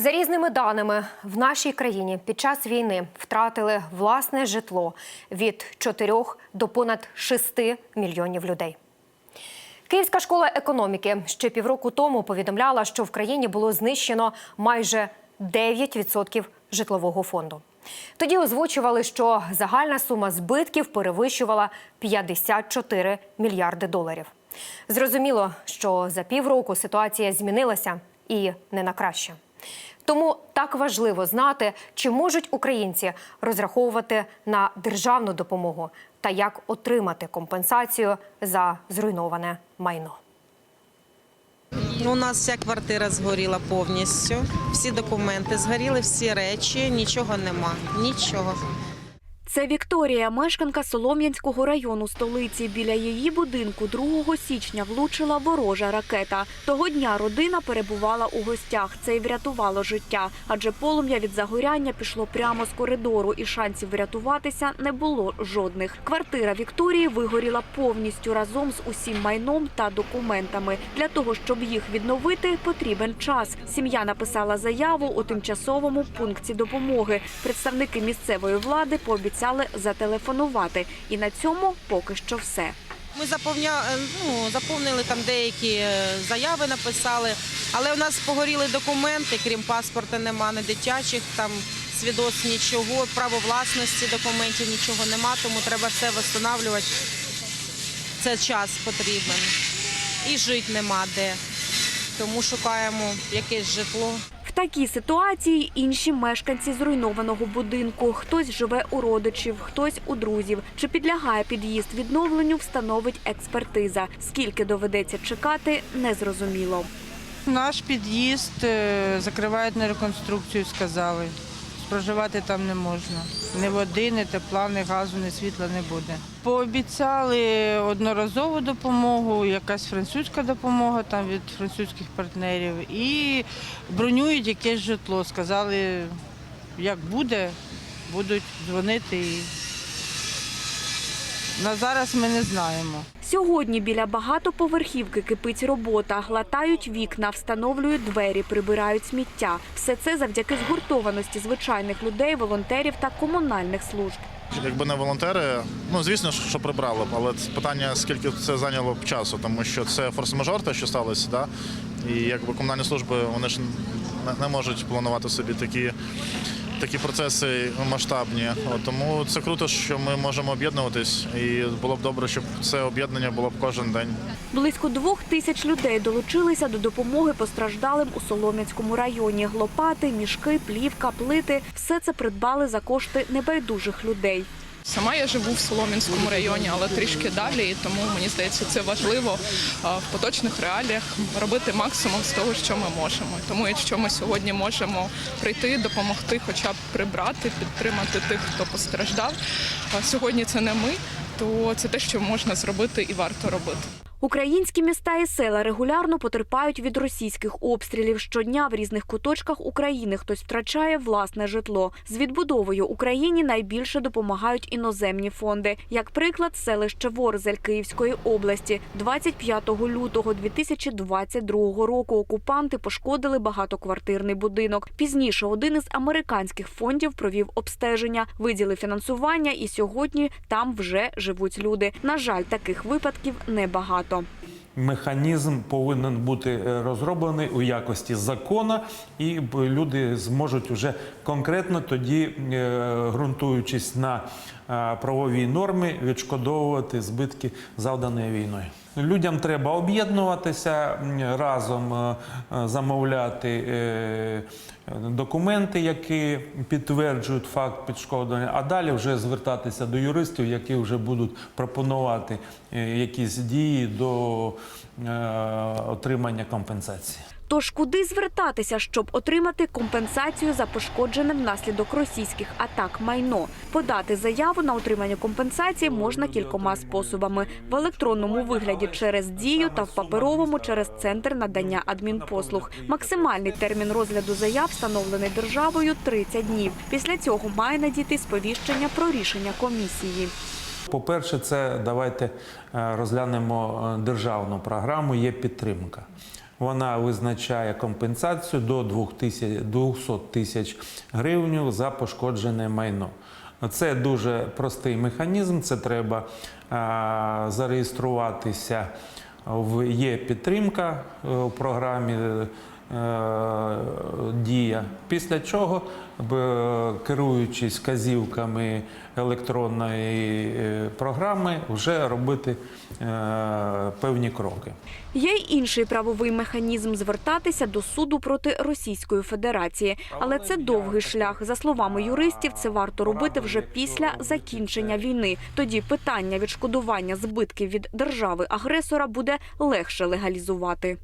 За різними даними, в нашій країні під час війни втратили власне житло від 4 до понад 6 мільйонів людей. Київська школа економіки ще півроку тому повідомляла, що в країні було знищено майже 9% житлового фонду. Тоді озвучували, що загальна сума збитків перевищувала 54 мільярди доларів. Зрозуміло, що за півроку ситуація змінилася і не на краще. Тому так важливо знати, чи можуть українці розраховувати на державну допомогу та як отримати компенсацію за зруйноване майно. Ну, У нас вся квартира згоріла повністю. Всі документи згоріли, всі речі, нічого нема. Нічого. Це Вікторія, мешканка Солом'янського району столиці. Біля її будинку 2 січня влучила ворожа ракета. Того дня родина перебувала у гостях. Це й врятувало життя, адже полум'я від загоряння пішло прямо з коридору, і шансів врятуватися не було жодних. Квартира Вікторії вигоріла повністю разом з усім майном та документами. Для того щоб їх відновити, потрібен час. Сім'я написала заяву у тимчасовому пункті допомоги. Представники місцевої влади пообіцяли зателефонувати. І на цьому поки що все. Ми заповня... е, ну, заповнили там деякі е, заяви, написали, але у нас погоріли документи, крім паспорта, нема, не дитячих там свідоцтв нічого, право власності документів нічого нема, тому треба все встановлювати. Це час потрібен. І жити нема де. Тому шукаємо якесь житло. Такій ситуації інші мешканці зруйнованого будинку. Хтось живе у родичів, хтось у друзів. Чи підлягає під'їзд відновленню, встановить експертиза. Скільки доведеться чекати, незрозуміло. Наш під'їзд е, закривають на реконструкцію, сказали. Проживати там не можна. Ні води, ні тепла, ні газу, ні світла не буде. Пообіцяли одноразову допомогу, якась французька допомога там від французьких партнерів. І бронюють якесь житло. Сказали, як буде, будуть дзвонити. І... На зараз ми не знаємо. Сьогодні біля багатоповерхівки кипить робота. Латають вікна, встановлюють двері, прибирають сміття. Все це завдяки згуртованості звичайних людей, волонтерів та комунальних служб. Якби не волонтери, ну звісно, що прибрали б, але питання, скільки це зайняло б часу, тому що це форс-мажор, те, що сталося, да? і якби комунальні служби вони ж не можуть планувати собі такі, такі процеси масштабні. Тому це круто, що ми можемо об'єднуватись, і було б добре, щоб це об'єднання було б кожен день. Близько двох тисяч людей долучилися до допомоги постраждалим у Солом'янському районі. Лопати, мішки, плівка, плити – все це придбали за кошти небайдужих людей. Сама я живу в Солом'янському районі, але трішки далі, і тому мені здається, це важливо в поточних реаліях робити максимум з того, що ми можемо. Тому, якщо ми сьогодні можемо прийти, допомогти, хоча б прибрати, підтримати тих, хто постраждав. Сьогодні це не ми, то це те, що можна зробити і варто робити. Українські міста і села регулярно потерпають від російських обстрілів. Щодня в різних куточках України хтось втрачає власне житло. З відбудовою Україні найбільше допомагають іноземні фонди. Як приклад, селище Ворзель Київської області. 25 лютого 2022 року окупанти пошкодили багатоквартирний будинок. Пізніше один із американських фондів провів обстеження, виділив фінансування, і сьогодні там вже живуть люди. На жаль, таких випадків небагато. Механізм повинен бути е, розроблений у якості закона, і люди зможуть вже конкретно тоді, е, ґрунтуючись на е, правовій нормі, відшкодовувати збитки завданої війною. Людям треба об'єднуватися разом, е, е, замовляти е, документи, які підтверджують факт підшкодування, а далі вже звертатися до юристів, які вже будуть пропонувати е, якісь дії до е, отримання компенсації. Тож куди звертатися, щоб отримати компенсацію за пошкоджене внаслідок російських атак майно? Подати заяву на отримання компенсації можна кількома способами: в електронному вигляді через дію та в паперовому через центр надання адмінпослуг. Максимальний термін розгляду заяв встановлений державою 30 днів. Після цього має надійти сповіщення про рішення комісії. По-перше, це давайте е, розглянемо е, державну програму. Є підтримка. Вона визначає компенсацію до 200 тисяч гривень за пошкоджене майно. Це дуже простий механізм. Це треба а, зареєструватися в є підтримка в програмі е, Дія. Після чого, керуючись вказівками електронної е, програми, вже робити е, певні кроки. Є й інший правовий механізм звертатися до суду проти Російської Федерації, але це довгий шлях. За словами юристів, це варто робити вже після закінчення війни. Тоді питання відшкодування збитків від держави агресора буде легше легалізувати.